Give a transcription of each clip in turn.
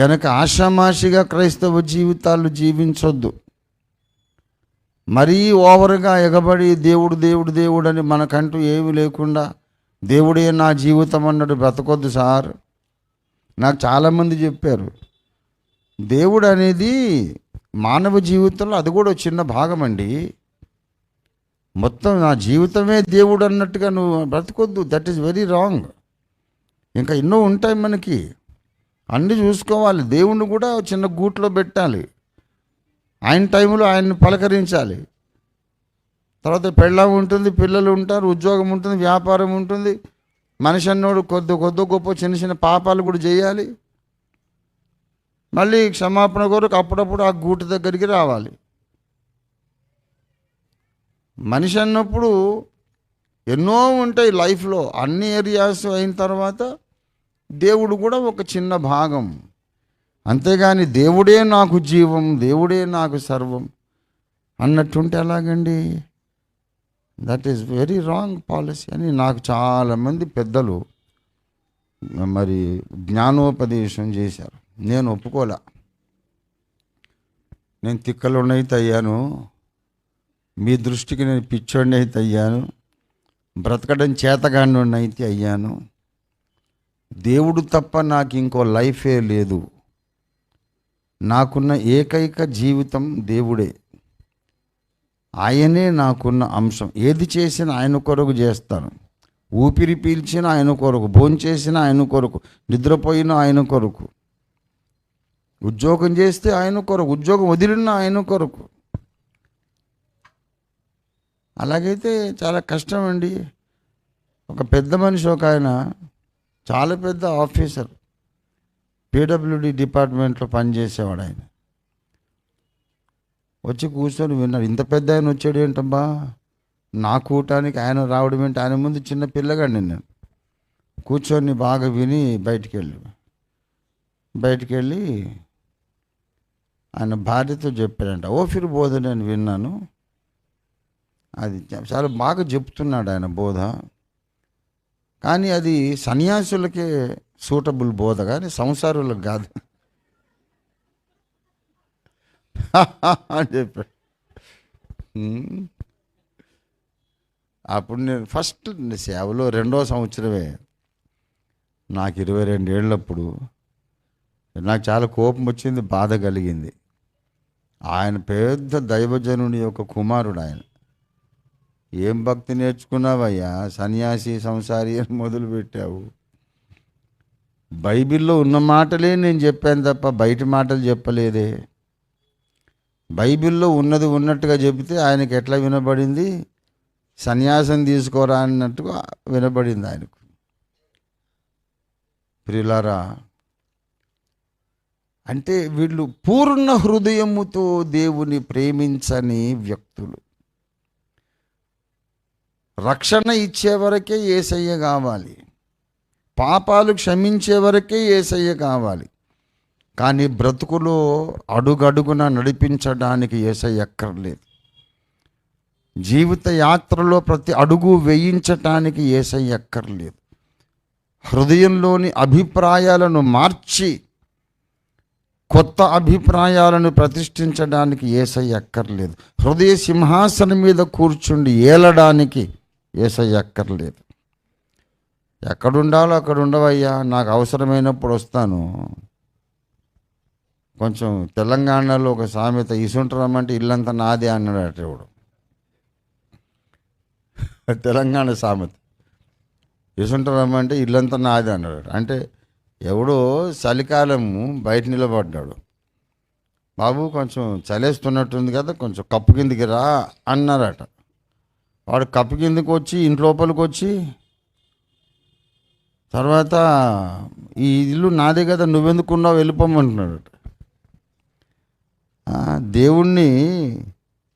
గనక ఆషామాషిగా క్రైస్తవ జీవితాలు జీవించొద్దు. మరీ ఓవర్గా ఎగబడి దేవుడు దేవుడు దేవుడు అని మనకంటూ ఏమీ లేకుండా దేవుడే నా జీవితం అన్నట్టు బ్రతకొద్దు సార్. నాకు చాలామంది చెప్పారు దేవుడు అనేది మానవ జీవితంలో అది కూడా చిన్న భాగం అండి మొత్తం నా జీవితమే దేవుడు అన్నట్టుగా నువ్వు బ్రతకొద్దు. That is very wrong. ఇంకా ఎన్నో ఉంటాయి మనకి. అన్నీ చూసుకోవాలి. దేవుణ్ణి కూడా చిన్న గూట్లో పెట్టాలి. ఆయన టైంలో ఆయన్ని పలకరించాలి. తర్వాత పెళ్ళం ఉంటుంది పిల్లలు ఉంటారు ఉద్యోగం ఉంటుంది వ్యాపారం ఉంటుంది. మనిషి అన్నోడు కొద్ది కొద్ది గొప్ప చిన్న చిన్న పాపాలు కూడా చేయాలి. మళ్ళీ క్షమాపణ కొరకు అప్పుడప్పుడు ఆ గూటి దగ్గరికి రావాలి. మనిషి అన్నప్పుడు ఎన్నో ఉంటాయి లైఫ్లో. అన్ని ఏరియాస్ అయిన తర్వాత దేవుడు కూడా ఒక చిన్న భాగం. అంతేగాని దేవుడే నాకు జీవం దేవుడే నాకు సర్వం అన్నట్టుంటే ఎలాగండి? That is very wrong policy అని నాకు చాలామంది పెద్దలు మరి జ్ఞానోపదేశం చేశారు. నేను ఒప్పుకోలే. నేను తిక్కలున్నైతే అయ్యాను మీ దృష్టికి నేను పిచ్చోడిని అయితే అయ్యాను బ్రతకడం చేతగాండి అయితే అయ్యాను. దేవుడు తప్ప నాకు ఇంకో లైఫే లేదు. నాకున్న ఏకైక జీవితం దేవుడే. ఆయనే నాకున్న అంశం. ఏది చేసినా ఆయన కొరకు చేస్తాను. ఊపిరి పీల్చిన ఆయన కొరకు భోంచేసిన ఆయన కొరకు నిద్రపోయిన ఆయన కొరకు ఉద్యోగం చేస్తే ఆయన కొరకు ఉద్యోగం వదిలిన ఆయన కొరకు. అలాగైతే చాలా కష్టం అండి ఒక పెద్ద మనిషి ఒక ఆయన చాలా పెద్ద ఆఫీసర్. పీడబ్ల్యూడి డిపార్ట్మెంట్లో పనిచేసేవాడు ఆయన. వచ్చి కూర్చొని విన్నాడు ఇంత పెద్ద ఆయన వచ్చాడు ఏంటమ్మా? నా కూటానికి ఆయన రావడం ఏంటి? ఆయన ముందు చిన్న పిల్లగాడిని నేను. కూర్చొని బాగా విని బయటికి వెళ్ళి. బయటికి వెళ్ళి ఆయన భార్యతో చెప్పాడంట. ఓఫిర్ బోధ నేను విన్నాను. అది చాలా బాగా చెప్తున్నాడు ఆయన బోధ. కానీ అది సన్యాసులకే సూటబుల్ బోధ కానీ సంసారులకు కాదు. అని చెప్పాడు. అప్పుడు నేను ఫస్ట్ సేవలో రెండో సంవత్సరమే. నాకు ఇరవై రెండేళ్ళప్పుడు నాకు చాలా కోపం వచ్చింది బాధ కలిగింది. ఆయన పెద్ద దైవజనుని యొక్క కుమారుడు ఆయన. ఏం భక్తి నేర్చుకున్నావయ్యా? సన్యాసి సంసారి అని మొదలుపెట్టావు బైబిల్లో ఉన్న మాటలే నేను చెప్పాను తప్ప బయట మాటలు చెప్పలేదే. బైబిల్లో ఉన్నది ఉన్నట్టుగా చెబితే ఆయనకి ఎట్లా వినబడింది? సన్యాసం తీసుకోరా అన్నట్టుగా వినబడింది ఆయనకు. ప్రియులారా అంటే వీళ్ళు పూర్ణ హృదయముతో దేవుని ప్రేమించని వ్యక్తులు. రక్షణ ఇచ్చే వరకే ఏసయ్య కావాలి. పాపాలు క్షమించే వరకే ఏసయ్య కావాలి. కానీ బ్రతుకులో అడుగడుగున నడిపించడానికి ఏసయ్య ఎక్కర్లేదు జీవిత యాత్రలో ప్రతి అడుగు వేయించటానికి ఏసయ్య ఎక్కర్లేదు హృదయంలోని అభిప్రాయాలను మార్చి కొత్త అభిప్రాయాలను ప్రతిష్ఠించడానికి ఏసై అక్కర్లేదు. హృదయ సింహాసనం మీద కూర్చుండి ఏలడానికి ఏసై అక్కర్లేదు ఎక్కడుండాలో అక్కడ ఉండవయ్యా నాకు అవసరమైనప్పుడు వస్తాను. కొంచెం తెలంగాణలో ఒక సామెత ఇసుంటరమ్మంటే ఇల్లంతా నాదే అన్నాడు అటేవుడు తెలంగాణ సామెత. ఇసుంటరమ్మంటే ఇల్లంతా నాదే అన్నాడు అంటే ఎవడో చలికాలము బయట నిలబడ్డాడు. బాబు కొంచెం చలేస్తున్నట్టుంది కదా కొంచెం కప్పు కిందికి రా అన్నారట. వాడు కప్పు కిందకి వచ్చి ఇంటి లోపలికి వచ్చి తర్వాత ఈ ఇల్లు నాదే కదా నువ్వెందుకున్నావు వెళ్ళిపోమంటున్నాడు దేవుణ్ణి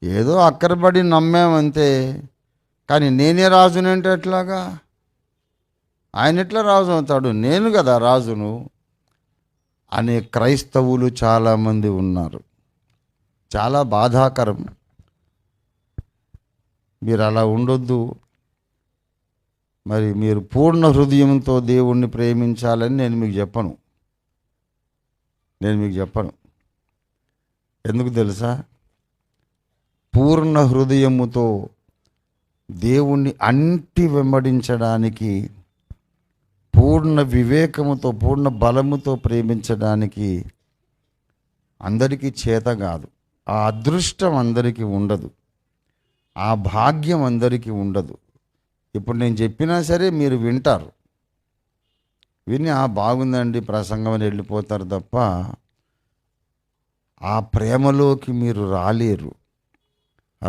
ఏదో అక్కరపడి నమ్మామంతే కానీ నేనే రాజునంటే ఎట్లాగా? ఆయన ఎట్లా రాజు అవుతాడు? నేను కదా రాజును. అనే క్రైస్తవులు చాలామంది ఉన్నారు. చాలా బాధాకరం. మీరు అలా ఉండొద్దు. మరి మీరు పూర్ణ హృదయంతో దేవుణ్ణి ప్రేమించాలని నేను మీకు చెప్పను. నేను మీకు చెప్పను. ఎందుకు తెలుసా? పూర్ణ హృదయముతో దేవుణ్ణి అంటి వెంబడించడానికి పూర్ణ వివేకముతో పూర్ణ బలముతో ప్రేమించడానికి అందరికీ చేత కాదు. ఆ అదృష్టం అందరికీ ఉండదు. ఆ భాగ్యం అందరికీ ఉండదు. ఇప్పుడు నేను చెప్పినా సరే మీరు వింటారు. విని ఆ బాగుందండి ప్రసంగం అని వెళ్ళిపోతారు తప్ప ఆ ప్రేమలోకి మీరు రాలేరు.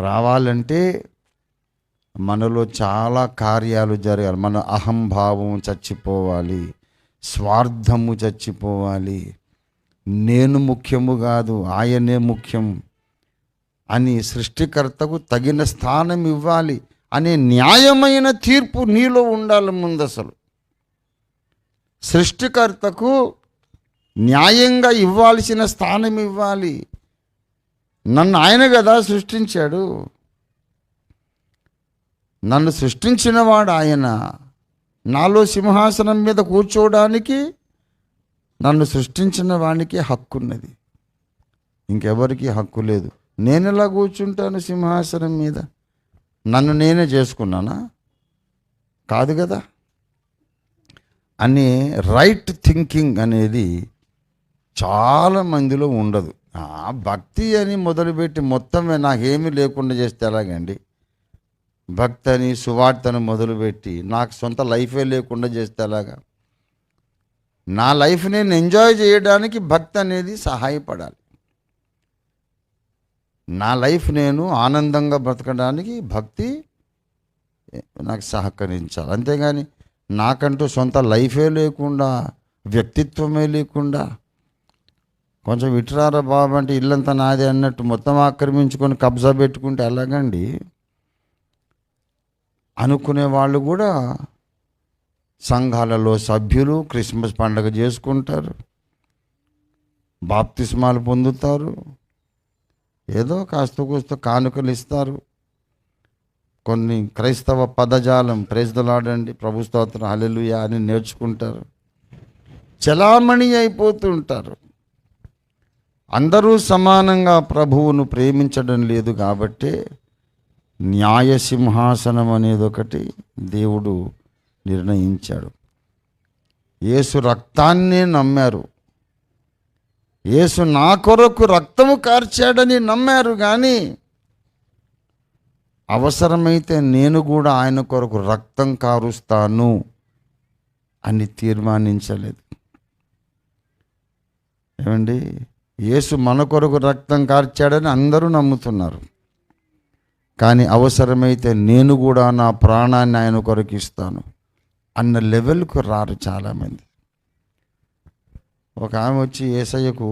రావాలంటే మనలో చాలా కార్యాలు జరగాలి. మన అహంభావం చచ్చిపోవాలి. స్వార్థము చచ్చిపోవాలి. నేను ముఖ్యము కాదు ఆయనే ముఖ్యం. అని సృష్టికర్తకు తగిన స్థానం ఇవ్వాలి అనే న్యాయమైన తీర్పు నీలో ఉండాలి ముందు అసలు సృష్టికర్తకు న్యాయంగా ఇవ్వాల్సిన స్థానం ఇవ్వాలి. నన్ను ఆయన కదా సృష్టించాడు. నన్ను సృష్టించినవాడు ఆయన. నాలో సింహాసనం మీద కూర్చోవడానికి నన్ను సృష్టించిన వానికి హక్కున్నది. ఇంకెవరికి హక్కు లేదు. నేను ఎలా కూర్చుంటాను సింహాసనం మీద? నన్ను నేనే చేసుకున్నానా? కాదు కదా. అని రైట్ థింకింగ్ అనేది చాలా మందిలో ఉండదు. ఆ భక్తి అని మొదలుపెట్టి మొత్తమే నాకేమీ లేకుండా చేస్తే ఎలాగండి? భక్తి అని సువార్తను మొదలుపెట్టి నాకు సొంత లైఫే లేకుండా చేస్తే ఎలాగా? నా లైఫ్ నేను ఎంజాయ్ చేయడానికి భక్తి అనేది సహాయపడాలి. నా లైఫ్ నేను ఆనందంగా బ్రతకడానికి భక్తి నాకు సహకరించాలి. అంతేగాని నాకంటూ సొంత లైఫే లేకుండా వ్యక్తిత్వమే లేకుండా కొంచెం విటరారా బాబు అంటే ఇల్లంతా నాదే అన్నట్టు మొత్తం ఆక్రమించుకొని కబ్జా పెట్టుకుంటే ఎలాగండి? అనుకునే వాళ్ళు కూడా సంఘాలలో సభ్యులు క్రిస్మస్ పండుగ చేసుకుంటారు బాప్తిస్మాలు పొందుతారు ఏదో కాస్త కూస్త కానుకలు ఇస్తారు. కొన్ని క్రైస్తవ పదజాలం ప్రేజ్దలాడండి ప్రభు స్తోత్రం హల్లెలూయా అని నేర్చుకుంటారు. చలామణి అయిపోతుంటారు. అందరూ సమానంగా ప్రభువును ప్రేమించడం లేదు కాబట్టే న్యాయసింహాసనం అనేది ఒకటి దేవుడు నిర్ణయించాడు. యేసు రక్తాన్నే నమ్మారు. యేసు నా కొరకు రక్తము కార్చాడని నమ్మారు కానీ అవసరమైతే నేను కూడా ఆయన కొరకు రక్తం కారుస్తాను అని తీర్మానించలేదు. ఏమండి? యేసు మన కొరకు రక్తం కార్చాడని అందరూ నమ్ముతున్నారు. కానీ అవసరమైతే నేను కూడా నా ప్రాణాన్ని ఆయన కొరకు ఇస్తాను అన్న లెవెల్కు రారు చాలామంది. ఒక ఆమె వచ్చి ఏసయ్యకు